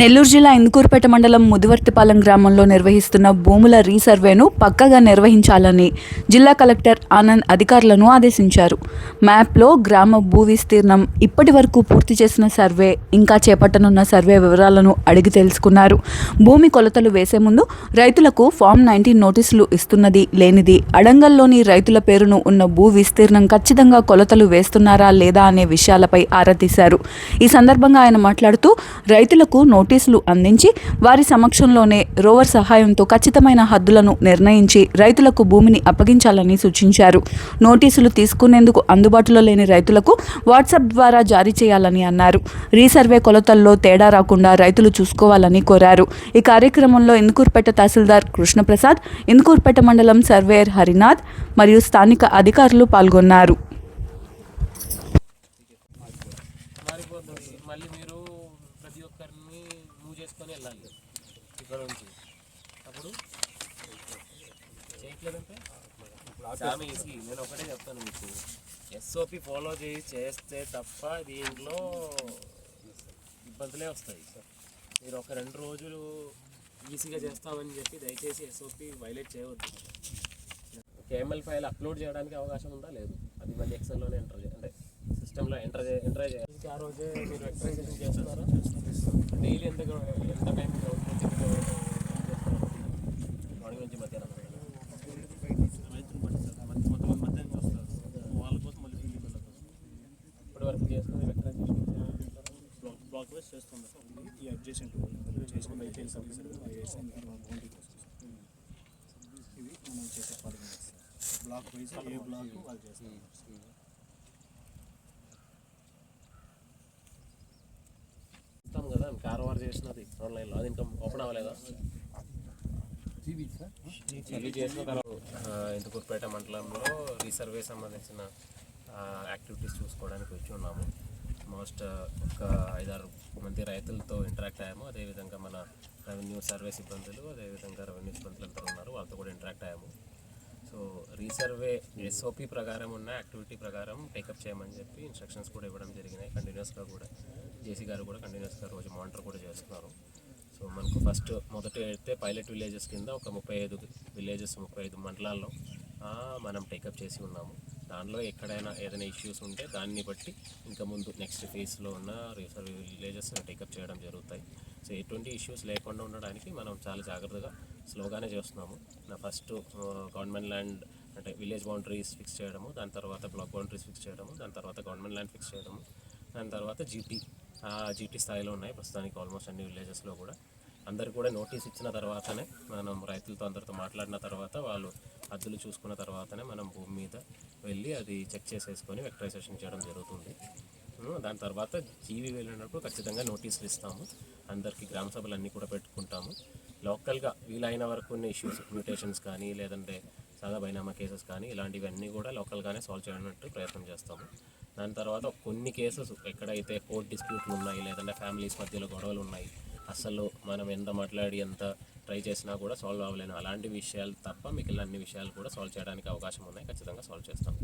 నెల్లూరు జిల్లా ఇందుకూరుపేట మండలం ముదివర్తిపాలెం గ్రామంలో నిర్వహిస్తున్న భూముల రీసర్వేను పక్కగా నిర్వహించాలని జిల్లా కలెక్టర్ ఆనంద్ అధికారులను ఆదేశించారు. మ్యాప్లో గ్రామ భూ విస్తీర్ణం ఇప్పటి వరకు పూర్తి చేసిన సర్వే ఇంకా చేపట్టనున్న సర్వే వివరాలను అడిగి తెలుసుకున్నారు. భూమి కొలతలు వేసే ముందు రైతులకు ఫామ్ నైన్టీన్ నోటీసులు ఇస్తున్నది లేనిది అడంగల్లోని రైతుల పేరును ఉన్న భూ విస్తీర్ణం ఖచ్చితంగా కొలతలు వేస్తున్నారా లేదా అనే విషయాలపై ఆరా తీశారు. ఈ సందర్భంగా ఆయన మాట్లాడుతూ రైతులకు నోటీసులు నోటీసులు అందించి వారి సమక్షంలోనే రోవర్ సహాయంతో ఖచ్చితమైన హద్దులను నిర్ణయించి రైతులకు భూమిని అప్పగించాలని సూచించారు. నోటీసులు తీసుకునేందుకు అందుబాటులో లేని రైతులకు వాట్సాప్ ద్వారా జారీ చేయాలని అన్నారు. రీసర్వే కొలతల్లో తేడా రాకుండా రైతులు చూసుకోవాలని కోరారు. ఈ కార్యక్రమంలో ఇందుకూర్పేట తహసీల్దార్ కృష్ణప్రసాద్ ఇందుకూర్పేట మండలం సర్వేయర్ హరినాథ్ మరియు స్థానిక అధికారులు పాల్గొన్నారు మారిపోతుంది మళ్ళీ మీరు ప్రతి ఒక్కరిని మూవ్ చేసుకొని వెళ్ళాలి. ఇక్కడ నుంచి అప్పుడు చేయట్లేదంటే నేను ఒకటే చెప్తాను మీకు. ఎస్ఓపి ఫాలో చేయి చేస్తే తప్ప దీంట్లో ఇబ్బందులే వస్తాయి. మీరు ఒక రెండు రోజులు ఈజీగా చేస్తామని చెప్పి దయచేసి ఎస్ఓపి వైలేట్ చేయవద్దు. కేఎంఎల్ ఫైల్ అప్లోడ్ చేయడానికి అవకాశం ఉందా? లేదు. అది మళ్ళీ ఎక్సెల్లోనే ఎంటర్ చేయాలి అంటే సిస్టంలో ఎంటర్ చే ఎంటర్ చేయాలి ఆ రోజే మీరు ఎక్సర్సైజేషన్ చేస్తున్నారా డైలీ ఎంత ఎంత టైం మార్నింగ్ నుంచి మధ్యాహ్నం ఇప్పటి వరకు చేసుకుని ఎక్సర్సైజేషన్ బ్లాక్ వైజ్ చేస్తుంది ఈ అడ్జసెంట్ చేసిన వెహికల్ సర్వీస్ ఇవి మనం చేసే ఫార్మేట్స్ బ్లాక్ వైజ్ ఏ బ్లాక్ వాళ్ళు చేస్తారు ఇస్తాం కదా కారవార్ చేసినది ఆన్లైన్లో. అది ఇంకా ఓపెన్ అవ్వలేదా? ఇది చేసిన తర్వాత ఇందుకూరుపేట మండలంలో రీసర్వే సంబంధించిన యాక్టివిటీస్ చూసుకోవడానికి వచ్చి ఉన్నాము. మోస్ట్ ఒక ఐదారు మంది రైతులతో ఇంటరాక్ట్ అయ్యాము. అదేవిధంగా మన రెవెన్యూ సర్వే సిబ్బందులు అదేవిధంగా రెవెన్యూ సిబ్బందులు అందరూ ఉన్నారు. వాళ్ళతో కూడా ఇంటరాక్ట్ అయ్యాము. సో రీసర్వే ఎస్ఓపి ప్రకారం ఉన్న యాక్టివిటీ ప్రకారం టేకప్ చేయమని చెప్పి ఇన్స్ట్రక్షన్స్ కూడా ఇవ్వడం జరిగినాయి. కంటిన్యూస్గా కూడా జేసీ గారు కూడా కంటిన్యూస్గా రోజు మానిటర్ కూడా చేస్తున్నారు. సో మనకు ఫస్ట్ మొదట అయితే పైలట్ విలేజెస్ కింద ఒక ముప్పై ఐదు విలేజెస్ ముప్పై ఐదు మండలాల్లో మనం టేకప్ చేసి ఉన్నాము. దానిలో ఎక్కడైనా ఏదైనా ఇష్యూస్ ఉంటే దాన్ని బట్టి ఇంకా ముందు నెక్స్ట్ ఫేజ్లో ఉన్న రీసర్వే విలేజెస్ టేకప్ చేయడం జరుగుతాయి. సో ఎటువంటి ఇష్యూస్ లేకుండా ఉండడానికి మనం చాలా జాగ్రత్తగా స్లోగానే చేస్తున్నాము. ఫస్ట్ గవర్నమెంట్ ల్యాండ్ అంటే విలేజ్ బౌండరీస్ ఫిక్స్ చేయడము దాని తర్వాత బ్లాక్ బౌండరీస్ ఫిక్స్ చేయడము దాని తర్వాత గవర్నమెంట్ ల్యాండ్ ఫిక్స్ చేయడము దాని తర్వాత జీటీ ఆ జీటీ స్థాయిలో ఉన్నాయి ప్రస్తుతానికి ఆల్మోస్ట్ అన్ని విలేజెస్లో కూడా. అందరికి కూడా నోటీస్ ఇచ్చిన తర్వాతనే మనం రైతులతో అందరితో మాట్లాడిన తర్వాత వాళ్ళు హద్దులు చూసుకున్న తర్వాతనే మనం భూమి మీద వెళ్ళి అది చెక్ చేసేసుకొని వెక్టరైజేషన్ చేయడం జరుగుతుంది. దాని తర్వాత జీవి వెళ్ళినప్పుడు ఖచ్చితంగా నోటీసులు ఇస్తాము. అందరికీ గ్రామ సభలు అన్నీ కూడా పెట్టుకుంటాము. లోకల్గా వీలైన వరకు కొన్ని ఇష్యూస్ మ్యూటేషన్స్ కానీ లేదంటే సాదా బైనామా కేసెస్ కానీ ఇలాంటివన్నీ కూడా లోకల్గానే సాల్వ్ చేయడానికి ప్రయత్నం చేస్తాము. దాని తర్వాత కొన్ని కేసెస్ ఎక్కడైతే కోర్ట్ డిస్ప్యూట్లు ఉన్నాయి లేదంటే ఫ్యామిలీస్ మధ్యలో గొడవలు ఉన్నాయి అసలు మనం ఎంత మాట్లాడి ఎంత ట్రై చేసినా కూడా సాల్వ్ అవ్వలేను. అలాంటి విషయాలు తప్ప మిగిలిన అన్ని విషయాలు కూడా సాల్వ్ చేయడానికి అవకాశం ఉన్నాయి. ఖచ్చితంగా సాల్వ్ చేస్తాం.